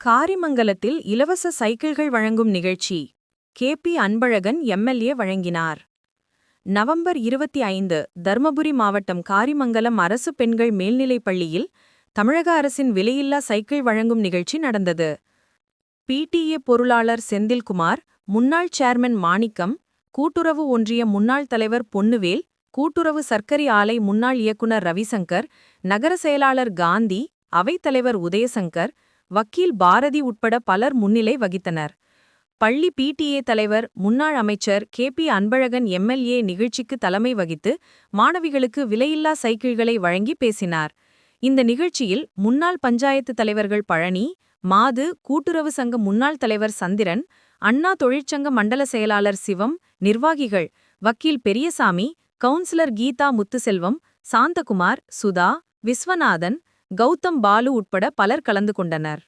காரிமங்கலத்தில் இலவச சைக்கிள்கள் வழங்கும் நிகழ்ச்சி. கே. பி. அன்பழகன் எம்எல்ஏ வழங்கினார். நவம்பர் இருபத்தி ஐந்து தர்மபுரி மாவட்டம் காரிமங்கலம் அரசு பெண்கள் மேல்நிலைப் பள்ளியில் தமிழக அரசின் விலையில்லா சைக்கிள் வழங்கும் நிகழ்ச்சி நடந்தது. பிடிஏ பொருளாளர் செந்தில்குமார் முன்னாள் சேர்மன் மாணிக்கம் கூட்டுறவு ஒன்றிய முன்னாள் தலைவர் பொன்னுவேல் கூட்டுறவு சர்க்கரை ஆலை முன்னாள் இயக்குனர் ரவிசங்கர் நகர செயலாளர் காந்தி அவைத்தலைவர் உதயசங்கர் வக்கீல் பாரதி உட்பட பலர் முன்னிலை வகித்தனர். பள்ளி பிடிஏ தலைவர் முன்னாள் அமைச்சர் கே. பி. அன்பழகன் எம்எல்ஏ நிகழ்ச்சிக்கு தலைமை வகித்து மாணவிகளுக்கு விலையில்லா சைக்கிள்களை வழங்கி பேசினார். இந்த நிகழ்ச்சியில் முன்னாள் பஞ்சாயத்து தலைவர்கள் பழனி மாது கூட்டுறவு சங்க முன்னாள் தலைவர் சந்திரன் அண்ணா தொழிற்சங்க மண்டல செயலாளர் சிவம் நிர்வாகிகள் வக்கீல் பெரியசாமி கவுன்சிலர் கீதா முத்துசெல்வம் சாந்தகுமார் சுதா விஸ்வநாதன் கௌதம் பாலு உட்பட பலர் கலந்து கொண்டனர்.